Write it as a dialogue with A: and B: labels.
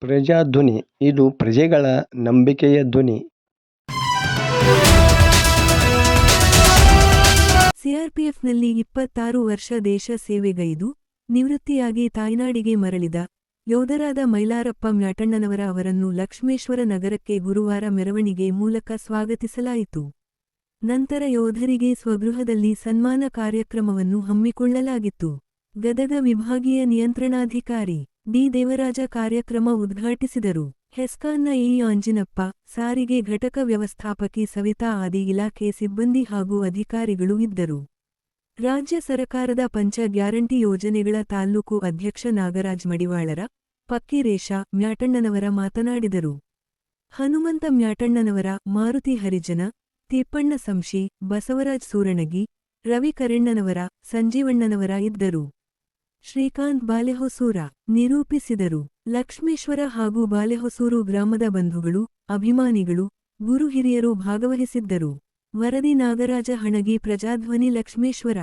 A: ಪ್ರಜಾಧ್ವನಿ, ಇದು ಪ್ರಜೆಗಳ ನಂಬಿಕೆಯ ಧ್ವನಿ.
B: ಸಿಆರ್ಪಿಎಫ್ನಲ್ಲಿ ಇಪ್ಪತ್ತಾರು ವರ್ಷ ದೇಶ ಸೇವೆಗೈದು, ನಿವೃತ್ತಿಯಾಗಿ ತಾಯ್ನಾಡಿಗೆ ಮರಳಿದ ಯೋಧರಾದ ಮೈಲಾರಪ್ಪ ಮ್ಯಾಟಣ್ಣನವರ ಅವರನ್ನು ಲಕ್ಷ್ಮೇಶ್ವರ ನಗರಕ್ಕೆ ಗುರುವಾರ ಮೆರವಣಿಗೆ ಮೂಲಕ ಸ್ವಾಗತಿಸಲಾಯಿತು. ನಂತರ ಯೋಧರಿಗೆ ಸ್ವಗೃಹದಲ್ಲಿ ಸನ್ಮಾನ ಕಾರ್ಯಕ್ರಮವನ್ನು ಹಮ್ಮಿಕೊಳ್ಳಲಾಗಿತ್ತು. ಗದಗ ವಿಭಾಗೀಯ ನಿಯಂತ್ರಣಾಧಿಕಾರಿ ಡಿ ದೇವರಾಜ ಕಾರ್ಯಕ್ರಮ ಉದ್ಘಾಟಿಸಿದರು. ಹೆಸ್ಕಾನ್ನ ಇ ಅಂಜಿನಪ್ಪ, ಸಾರಿಗೆ ಘಟಕ ವ್ಯವಸ್ಥಾಪಕಿ ಸವಿತಾ ಆದಿ ಇಲಾಖೆ ಸಿಬ್ಬಂದಿ ಹಾಗೂ ಅಧಿಕಾರಿಗಳು ಇದ್ದರು. ರಾಜ್ಯ ಸರಕಾರದ ಪಂಚ ಗ್ಯಾರಂಟಿ ಯೋಜನೆಗಳ ತಾಲ್ಲೂಕು ಅಧ್ಯಕ್ಷ ನಾಗರಾಜ್ ಮಡಿವಾಳರ ಪಕ್ಕಿರೇಶ ಮ್ಯಾಟಣ್ಣನವರ ಮಾತನಾಡಿದರು. ಹನುಮಂತ ಮ್ಯಾಟಣ್ಣನವರ, ಮಾರುತಿ ಹರಿಜನ, ತಿಪ್ಪಣ್ಣ ಸಂಶಿ, ಬಸವರಾಜ್ ಸೂರಣಗಿ ರವಿ ಕರೆಣ್ಣನವರ ಸಂಜೀವಣ್ಣನವರ ಇದ್ದರು. ಶ್ರೀಕಾಂತ್ ಬಾಲೆಹೊಸೂರ ನಿರೂಪಿಸಿದರು. ಲಕ್ಷ್ಮೇಶ್ವರ ಹಾಗೂ ಬಾಲೆಹೊಸೂರು ಗ್ರಾಮದ ಬಂಧುಗಳು, ಅಭಿಮಾನಿಗಳು, ಗುರು ಹಿರಿಯರು ಭಾಗವಹಿಸಿದ್ದರು. ವರದಿ ನಾಗರಾಜ ಹಣಗಿ ಪ್ರಜಾಧ್ವನಿ ಲಕ್ಷ್ಮೇಶ್ವರ.